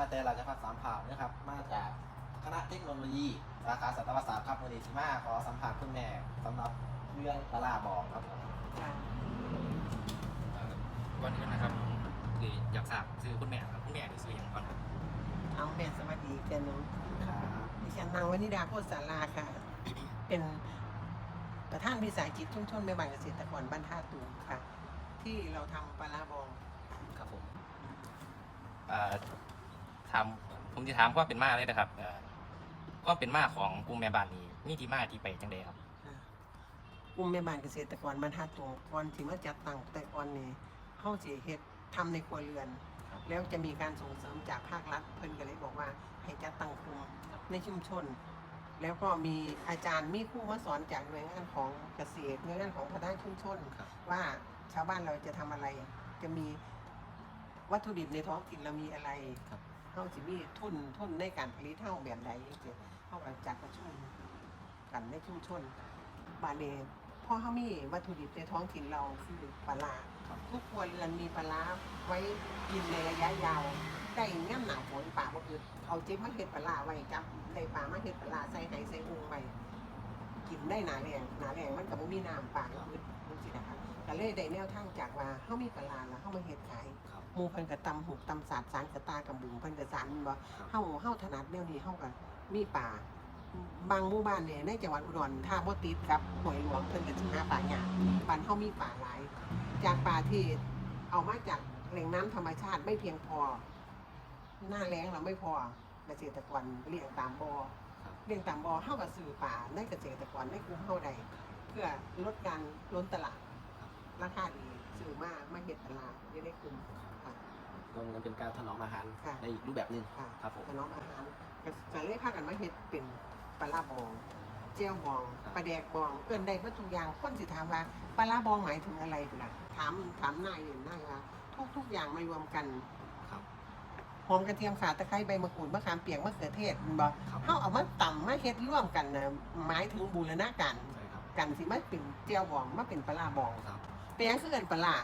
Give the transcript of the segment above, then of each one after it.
มาแต่ราชภัฏสามเผ่านะครับมาจากคณะเทคโนโลยีสาขาสัตวศาสตร์ครับวันนี้สิมาขอสัมภาษณ์คุณแม่สำหรับเรื่องปลาร้าบอกครับผมค่ะเอ่อก่อนอื่นนะครับคืออยากทราบชื่อคุณแม่ครับคุณแม่หรือชื่ออย่างก่อนครับเอาแม่สวัสดีกันน้องครับดิฉันนางวนิดาโคตรสาราค่ะ เป็นประธานวิสาหกิจชุมชนแม่บ้านเกษตรกรบ้านท่าตูมค่ะ ที่เราทำปลาร้าบองครับผมเอ่อ ถามผมจะถามความเป็นมาเลยนะครับเอ่อความเป็นมาของกลุ่มแม่บ้านนี้มีที่มาที่ไปจังใดครับ ค่ะกลุ่มแม่บ้านเกษตรกรบ้านท่าตูมก่อนที่มาจัดตั้งแต่ก่อนนี่เฮาสิเฮ็ดทำในครัวเรือนแล้วจะมีการส่งเสริมจากภาครัฐ เพิ่นก็เลยบอกว่าให้จัดตั้งกลุ่มในชุมชน แล้วก็มีอาจารย์มีครูมาสอนจากหน่วยงานของเกษตรหน่วยงานของพัฒนาชุมชน ครับ ว่าชาวบ้านเราจะทำอะไร จะมีวัตถุดิบในท้องถิ่นเรามีอะไร ครับ เฮาสิมีทุนทุนในการผลิตเฮาแบบใดจังซี่เฮาก็จัดประชุมกันในชุมชนบาดนี้พอเฮามีวัตถุดิบในท้องถิ่นเราคือปลาร้าทุกครัวเรือนมีปลาร้าไว้กินในระยะยาวได้ง่ามหนาฝนป่าบ่คือเอาเจ็บมาเฮ็ดปลาไว้จับได้ปลามาเฮ็ดปลาใส่ไหใส่อุงไว้กินได้หนาแรงหนาแรงมันก็บ่มีน้ำป่าก็คือจังซี่นะคะก็เลยได้แนวทางจากว่าเฮามีปลาแล้วเฮามาเฮ็ดขาย หมู่เพิ่นก็ตำหูกตำสาดสารกระตากำบุงเพิ่นก็สารบ่ครับเฮาเฮาถนัดแนวนี้เฮาก็มีป่า บางหมู่บ้านเนี่ยในจังหวัดอุดรถ้าบ่ติดกับห้วยหลวงเพิ่นก็สิหาป่าหญ้าบ้านเฮามีป่าหลาย จากป่าที่เอามาจากแหล่งน้ำธรรมชาติไม่เพียงพอ หน้าแล้งเราไม่พอเกษตรกรเลี้ยงตามบ่อครับเลี้ยงตามบ่อเฮาก็ซื้อป่าในเกษตรกรในกลุ่มเฮาได้เพื่อลดการล้นตลาด ราคาดีซื้อมามาเฮ็ดตลาดอยู่ในกลุ่มค่ะ ก็มันเป็นการถนอมอาหารค่ะ ในอีกรูปแบบหนึ่งค่ะครับผมถนอมอาหารก็จะเลยพากันมาเฮ็ดเป็นปลาร้าบองเจียวบองปลาแดกบองเอิ้นได้เบิดทุกอย่างคนสิถามว่าปลาร้าบองหมายถึงอะไรพุ่นล่ะถามถามนายเห็นนายว่าทุกทุกอย่างมารวมกันครับหอมกระเทียมข่าตะไคร้ใบมะกรูดมะขามเปียกมะเขือเทศแม่นบ่ครับเฮาเอามาตำมาเฮ็ดร่วมกันน่ะหมายถึงบูรณาการใช่ครับกันสิมาเป็นเจียวบองมาเป็นปลาร้าบอง ครับ เป็นหยังคือเอิ้นปลาร้า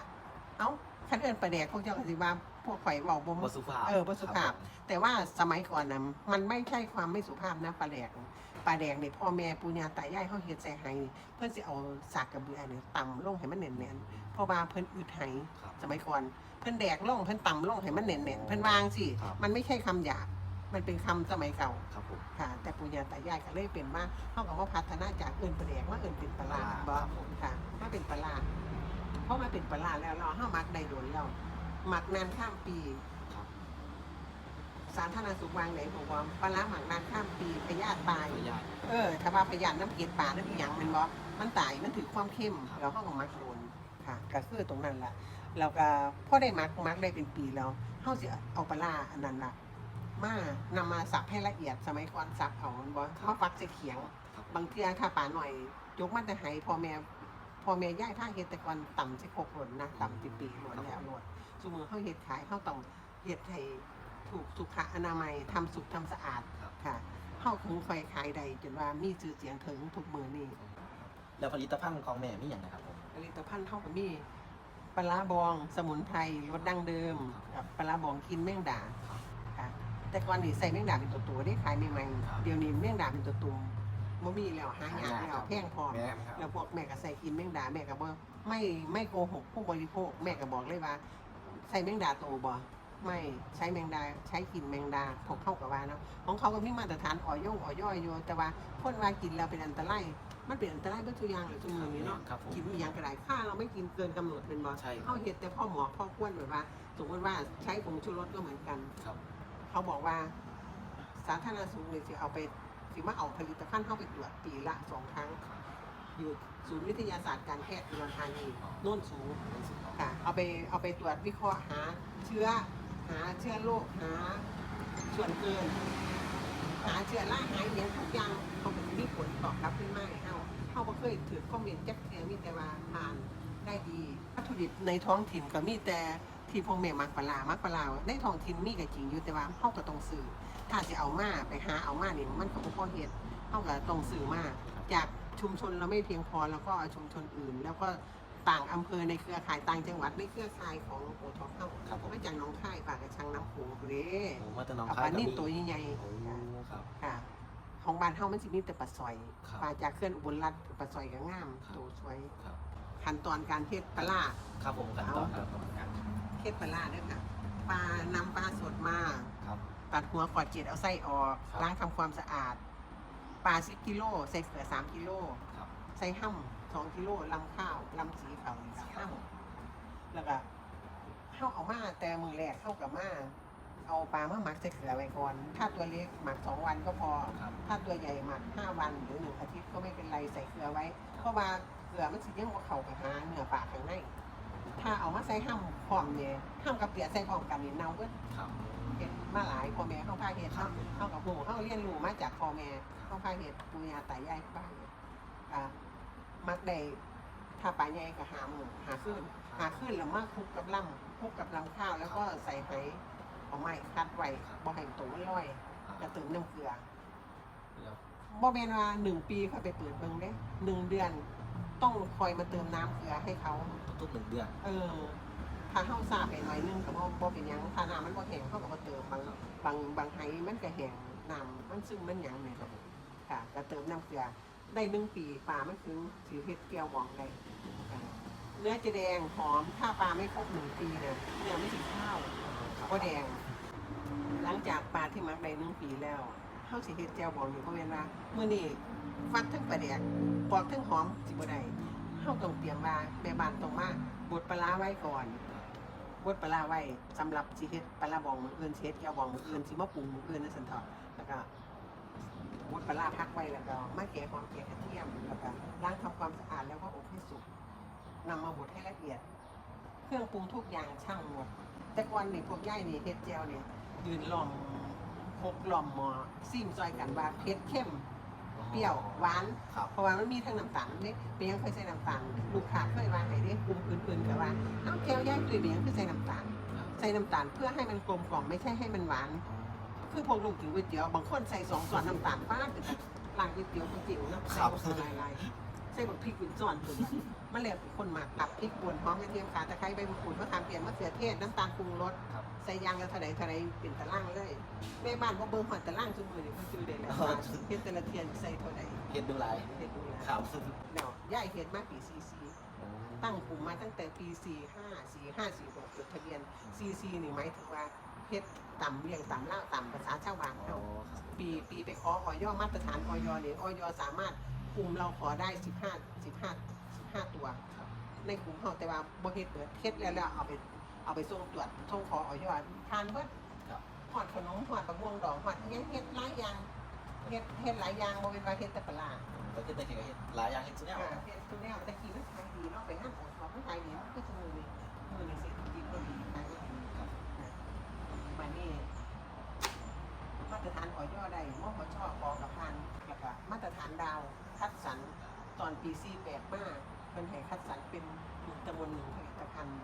เอ้าคันเอิ้นปลาแดกพวกเจ้าก็สิว่าพวกข่อยเว้าบ่บสุภาพเออบ่สุภาพ แต่ว่าสมัยก่อนนะมันไม่ใช่ความไม่สุภาพนะปลาแดกปลาแดกเนี่ยพ่อแม่ปู่ย่าตายายเขาเฮ็ดใส่ไห้เพิ่นสิเอาสากกระเบือเนี่ยต่ำลงให้มันแน่นๆเพราะว่าเพิ่นอึดไห้ครับ สมัยก่อนเพิ่นแดกลงเพิ่นต่ำลงให้มันแน่นๆเพิ่นวางสิครับ มันไม่ใช่คำหยาบมันเป็นคำสมัยเก่าครับผมค่ะ แต่ปู่ย่าตายายก็เลยเป็นว่าเขาก็มาพัฒนาจากเอิ้นปลาแดกมาเอิ้นเป็นปลาร้าปลาร้าบ่ ครับผม ค่ะมาเป็นปลาร้า เพราะมาเป็นปลาร้าแล้วเราเฮามักได้โดนแล้วหมักนานข้ามปี ครับ สาธารณสุขวางไหนบอกว่าปลาร้าหมักนานข้ามปีพยาธิตาย ขออนุญาต เออถ้าว่าพยาธิน้ำเกล็ดปลาน้ำอีหยังแมันบอกมันตาย มันถือความเข้ม ครับ เราเข้ากับมักโดนค่ะก็คือตรงนั้นแหละเราก็พอได้มักมักได้เป็นปีแล้วเขาสิเอาปลาร้าอันนั้นล่ะ มานำมาสับให้ละเอียดสมัยก่อนสับเอามันบอกเขาฟักใส่เขียง ครับ บางเทีถ้าป่าหน่อยยกมันแต่ให้พ่อแม่ พ่อแม่ย่ายท่าเฮ็ดแต่ก่อนต่ำสิหกหล่นนะต่ำสิปีหล่นแล้วหล่นสมมือเขาเฮ็ดขายเขาต้องเฮ็ดให้ถูกสุขอนามัยทำสุขทำสะอาดครับ ค่ะเขาถึงไฟขายใดจนว่ามีชื่อเสียงถึงทุกมือนี่ แล้วผลิตภัณฑ์ของแม่มีอย่างไรครับผมผลิตภัณฑ์เท่ากับมีปลาร้าบองสมุนไพรรสดั้งเดิมกับปลาร้าบองกินแมงดาครับค่ะแต่ก่อนนี่ใส่แมงดาเป็นตัวตัวๆได้ขายใหม่ครับๆเดี๋ยวนี้แมงดาเป็นตัวตัว บ่มีแล้วหายากหายากแล้ครัวบแพงพอแม่ครับ แล้วพวกแม่ก็ใส่กินแมงดาแม่ก็บ่ไม่ไม่โกหกผู้บริโภคแม่ก็บอกเลยว่า ใส่แมงดาโตบ่ไม่ใช้แมงดาใช้กินแมงดาพกเข้ากับว่าเนาะของเขาก็มีมาตรฐานอ่อย่งอ่อย่อยอยู่แต่ว่าคนว่ากินแล้วเป็นอันตรายมันเป็นอันตรายเบิดทุกอย่างเลยทุกมื้อนี้เนาะ ครับผม กินอหย่างก็ได้ค่าเราไม่กินเกินกำหนดเป็นบ่ใช่ครับเขาเห็ดแต่พ่อหมอพ่อควนแบบว่า สมมติว่าใช้ผงชูรสก็เหมือนกัน ครับ เขาบอกว่า สาธารณสุขเนี่ยจะเอาไป สิมาเอาผลิตภัณฑ์เข้าไปตรวจปีละสองครั้ง อยู่ศูนย์วิทยาศาสตร์การแพทย์อุดรธานีโน่นสูงเป็นสิ่งของค่ะเอาไปเอาไปตรวจวิเคราะห์หาเชื้อหาเชื้อโรคหาส่วนเกิน หาเชื้อราหาเลี้ยงทุกอย่างเขาเป็นมีผลตอบรับขึ้นมาให้เขาเขาบ่เคยถือคอมเมนต์แจ็คเทียมีแต่ว่าผ่านได้ดีวัตถุดิบในท้องถิ่นก็มีแต่ที่พงแม่มักปลาร้ามักปลาร้าในท้องถิ่นมีก็จริงอยู่แต่ว่าเขาก็ต้องซื้อ ถ้าจะเอามาไปหาเอามานี่มันก็บ่พอเฮ็ดเขาก็ต้องซื้อมาจากชุมชนเราไม่เพียงพอแล้วก็เอาชุมชนอื่น แล้วก็ต่างอำเภอในเครือข่ายต่างจังหวัดในเครือข่ายของโอทอปเข้าครับผมมาจากหน้องค่ายปากกระชังน้ำโขขงเด้โอ้มาแต่หน้องเอาคาปลายก็นิ่นมีตัวใหญ่โอ้ครับ ๆค่ะ ของบ้านเฮามันสิมีแต่ปลาซอยครับปลาจากเคลื่อนอุบลรัฐปลาซอยก็งามครับ ตัวสวยครับ ขั้นตอนการเฮ็ดปลาร้า ครับผมขั้นตอนครับผมครับเฮ็ดปลาร้าเด้อค่ะปลานำปลาสดมา ครับ ตัดหัวกอดเกล็ดเอาไส้ออกครับ ล้างทำความสะอาดปลา10กิโลใส่เกลือ3กิโลครับใส่ห้ำ2กิโลลำข้าวลำสีขาวนี่ค่ะห้ำแล้วก็เข้าเอามาแต่มือแรกเข้ากับมาเอาปลามาหมักใส่เกลือไว้ก่อน ถ้าตัวเล็กหมักสองวันก็พอ ครับ ถ้าตัวใหญ่หมักห้าวันหรือหนึ่งอาทิตย์ก็ไม่เป็นไรใส่เกลือไว้ เพราะว่าเกลือมันสิยังว่าเขาไปหาเนื้อปลาข้างใน ถ้าเอามาใส่ห้ำพร้อมเนี่ยห้ำกับเปียกใส่พร้อมกันนี่เน่าเบิดครับเห็ดมาหลายพ่อแม่เข้าพาเห็ดเข้าเข้ากับหูเข้าเรียนรู้มาจากพ่อแม่เข้าพาเห็ดปุญญาตายายบ้านอ่ามักได้ถ้าปลาใหญ่ก็หาหมูหาขึ้น หาขึ้นแล้วมาคลุกกับลำคลุกกับลำข้าว แล้วก็ใส่ไหเอาไม้คัดไว้บ่ให้ตัวมันลอยกระตือน้ำเกลือแล้วบ่แม่นว่าหนึ่งปีค่อยไปเปิดเบิ่งเด้หนึ่งเดือน ต้องคอยมาเติมน้ำเกลือให้เขา ทุกๆหนึ่งเดือน เออถ้าเฮาสาไปหน่อยนึงก็บ่บ่เป็นหยังถ้าน้ำมันบ่แห้งเขาก็บ่เติมบางบางบางไห้มันก็แห้งน้ำมันซึมมันหยังแม่นค่ะก็เติมน้ำเกลือได้หนึ่งปีปลามันถึงสิเฮ็ดแก้วหวองได้ค่ะเนื้อจะแดงหอมถ้าปลาไม่ครบหนึ่งปีเนี่ยเนื้อไม่สิข้าวก็แดง หลังจากปลาที่มักได้หนึ่งปีแล้วเฮาสิเฮ็ดแจ่วบองนี่บ่แม่นว่ามื้อนี้ ฟักทั้งปลาแดกปอกทั้งหอมสิบ่ได้เฮาต้องเตรียมว่าแม่บ้านต้องมาบดปลาร้าไว้ก่อนบดปลาร้าไว้สำหรับสิเฮ็ดปลาร้าบองมื้ออื่นสิเฮ็ดแจ่วบองมื้ออื่นสิมาปรุงมื้ออื่นนั่นซั่นเถาะแล้วก็บดปลาร้าพักไว้แล้วก็มาแกะหอมแกะกระเทียมแล้วก็ล้างทำความสะอาดแล้วก็อบให้สุกนำมาบดให้ละเอียด เครื่องปรุงทุกอย่างช่างหมด แต่ก่อนนี่พวกย่ายนี่เฮ็ดแจ่วนี่ยืนล้อมพกล้อมหมอซิมซอยกันว่าเผ็ดเข้ม เปรี้ยวหวานครับเพราะว่ามันมีทั้งน้ำตาลนี่เป็นยังเคยใส่น้ำตาลลูกค้าเคยว่าให้เด้กลุ่มอื่นๆก็ว่าเอ้าแก้วย่ายตุยเป็นยังคือใส่น้ำตาลใส่น้ำตาลเพื่อให้มันกลมกล่อมไม่ใช่ให้มันหวาน คือพวกลูกกินก๋วยเตี๋ยวบางคนใส่สองส่วนน้ำตาลป้าดร้านก๋วยเตี๋ยวจริงๆนะใส่ผงลายๆใส่บักพริกเป็นส่วนถึง มันเลยเป็นคนหมักตับพริกป่นหอมกระเทียมข่าตะไคร้ใบมะกรูดมะขามเปียกมะเขือเทศน้ำตาลปรุงรสครับ ใส่ยางแล้วเท่าไหร่เท่าไหร่เป็นตารางเลยแม่บ้านบ่เบิ่งหอดตารางซุมื้อนี่เพิ่นซื้อได้แล้วว่าเฮ็ดแต่ละเทียนใส่เท่าไหร่เฮ็ดดูหลายเฮ็ดดูแลครับแล้วย้ายเฮ็ดมาปี44ตั้งกลุ่มมาตั้งแต่ปี 45 45 46จดทะเบียน44นี่หมายถึงว่าเฮ็ดต่ำเรียงต่ำล่าต่ำภาษาชาวบ้านโอ้เฮา ครับ ปีปีไปขอออยมาตรฐานออยนี่ออยสามารถกลุ่มเราขอได้ 15 15 15ตัวครับในกลุ่มเฮาแต่ว่าบ่เฮ็ดเปิดเฮ็ดแล้วแล้วเอาไปเอาไปส่งตรวจท่องขอออยทานเบิดครับหอดขนมหอดบะม่วงดอกหอดเฮ็ดเฮ็ดหลายอย่างเฮ็ดเฮ็ดหลายอย่างบ่เป็นว่าเฮ็ดแต่ปลาร้าก็คือแต่เฮ็ดก็เฮ็ดหลายอย่างเฮ็ดซุแนวอ่าเฮ็ดตัวแนวแต่กี้มันขายดีเนาะไปงานของของขายดีมันคือจังมือนี่มือนี่เศรษฐกิจบ่ดีขายบ่ดีครับบัดนี้มาตรฐานออยได้มอชขอกับพันแล้วก็มาตรฐานดาวคัดสรรตอนปี48มาเพิ่นให้คัดสรรเป็นหนึ่งตำบลหนึ่งผลิตภัณฑ์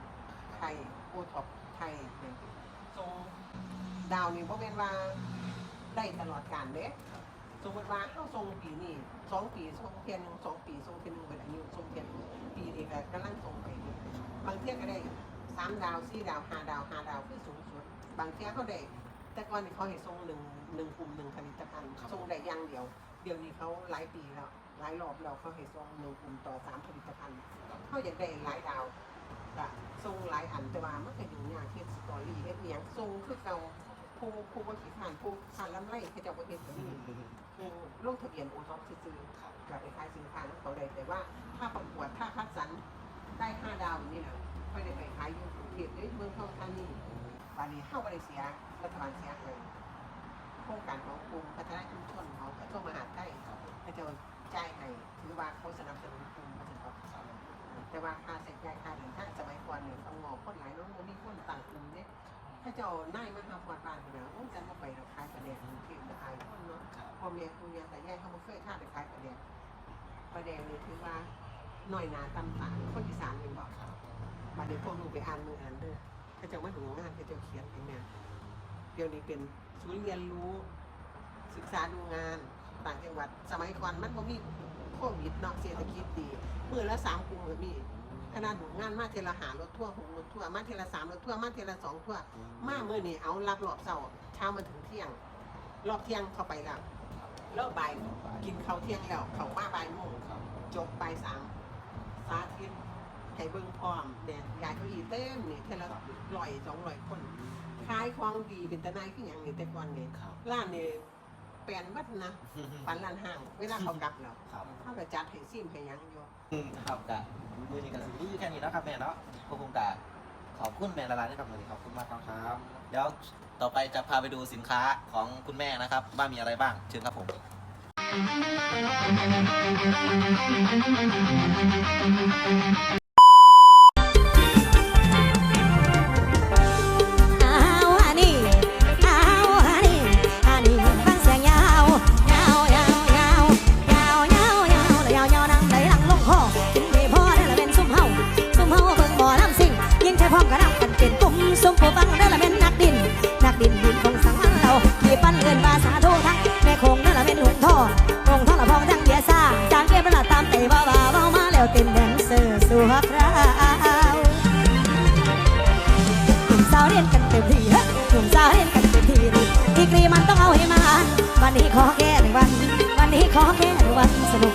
ไทยโอท็อปไทยเนี่ยทรงดาวนี่บ่แม่นว่าได้ตลอดกาลเด้สมมติว่าเข้าทรงปีนี่สองปีทรงเทียนหนึ่งสองปีทรงเทียนหนึ่งเป็นอายุทรงเทียนปีนี้ก็กำลังทรงไปบางเที่ยก็ได้สามดาวสี่ดาวห้าดาวห้าดาวคือสูงสุด บางเที่ยเขาได้แต่ก่อนเขาให้ทรงหนึ่งหนึ่งกลุ่มหนึ่งผลิตภัณฑ์ทรงได้อย่างเดียว เดี๋ยวนี้เขาหลายปีแล้ว หลายรอบแล้วเขาให้ทรงหนึ่งกลุ่มต่อสามผลิตภัณฑ์เขาอยากได้หลายดาวก็ทรงหลายอันแต่ว่ามันก็อยู่ยากเฮ็ดสตอรี่เฮ็ดอหย่างทรงคือเก่าผู้ผู้ว่าขี้ขานผู้ขานลำไรเขาจะบ่เฮ็ดแบบนี้คือลงทะเบียนโอท็อปซื้อกับไปขายสินค้าของเขาได้แต่ว่าถ้าประกวดถ้าคัดสรรได้ห้าดาวนี่นะค่อยได้ไปขายอยู่กรุงเทพหรือเมืองทองธานีตอนนี้เข้าไปเสียรัฐบาลเสียเลยโครงการของกลุ่มพัฒนาชุมชนเขากระทรวงมหาดไทยเขาจะ จ่ายให้ถือว่าเขาสนับสนุนกลุ่มพัฒนาแต่ว่าค่าใช้จ่ายค่าเดินทางสมัยก่อนเนี่ยต้องงอคนหลายน้องมีคนต่างกลุ่มเนี่ยถ้าเจ้าหน้ายมาทำกวาดบ้านเนี่ยโอ้จะมาไปเราขายประเด็นเก็บขายคนเนาะพ่อแม่ครูยาแต่ยายเขาไม่เคยท่าไปขายปลาแดงปลาแดงนี่ถือว่าหน่อยหนาตำตาคนอีสานเป็นบอกมาเดี๋ยวพวกหนูไปอ่านมืออ่านเด้อเขาจะมาดูงานเขาจะเขียนเองเนี่ยเดี๋ยวนี้เป็นศูนย์เรียนรู้ศึกษาดูงาน ต่างจังหวัด สมัยก่อนมันก็มีโควิดเนาะเศรษฐกิจดีมือละสามกลุ่มก็มีขนาดหนูงานมาเทละหารถทั่วร์หกรถทั่วร์มาเทละสามรถทั่วร์มาเทละสองทั่วร์มาเมื่อนี่เอารับรอบเสาร์เช้ามาถึงเที่ยง รอบเที่ยงเข้าไปแล้วรอบบ่ายกินข้าวเที่ยงแล้วเขามาบ่ายโมงครับจบบ่ายสามสาธิตให้เบิ่งพร้อมเนี่ยยายเก้าอี้เต็มนี่เทละร้อยสองร้อยคนขายของดีเป็นตะนายขึ้นอหย่างนี้แต่ก่อนนี่ครับร้านนี่ แปลนวัดนะปันร้านห้าง เวลาเขากลับแล้วครับ เขาก็จัดให้ซิมให้หยังอยู่ครับกะมือนี้กับซีรีส์แค่นี้เนาะครับแม่เนาะก็คงกะขอบคุณแม่ละลายนะครับมือนี้ขอบคุณมากครับเดี๋ยวต่อไปจะพาไปดูสินค้าของคุณแม่นะครับว่ามีอะไรบ้างเชิญครับผม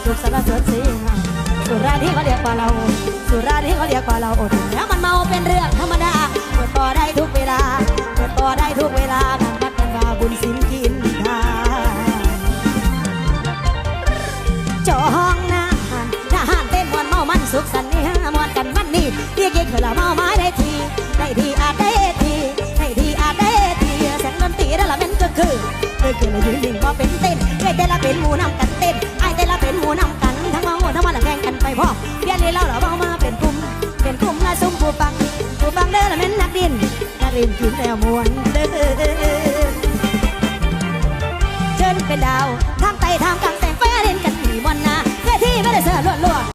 สนุกสุขสารสดสีสุราที่เขาเรียกว่าเรา สุราที่เขาเรียกว่าเราอ้ถึงแล้วมันเมาเป็นเรื่องธรรมดาเปิดต่อได้ทุกเวลาเปิดต่อได้ทุกเวลางานวัดกันาบุญสินกินทานจอห้องน้ำทหารเต้นมวนเมามันสุขสันต์นี่ฮะมวนกันมันนี่เรียกเย็นเวลาเมาไม้ได้ทีได้ทีอาจได้ทีได้ทีอาจได้ทีแสงดนตรีได้ละเป็นก็คือเคยคือละยืนยิงว่าเป็นเต้นเคยแต่ละเป็นหมูนำกันเต้น เป็นหูน้ำกันทั้งมาหัวทั้งมาละแข่งกันไปพ่อเดี๋ยวนเล่าเราเอามาเป็นกลุ่มเป็นกลุ่มละซุ่มผู้ฟังผู้ฟังเด้อละเม้นนักดินนักดินกินแต่มวนเด้อเชิญเป็นดาวทางไต่ทางกลางแต่งไฟเล่นกันหนีบอลนาเวทีไม่ได้เสือล้วน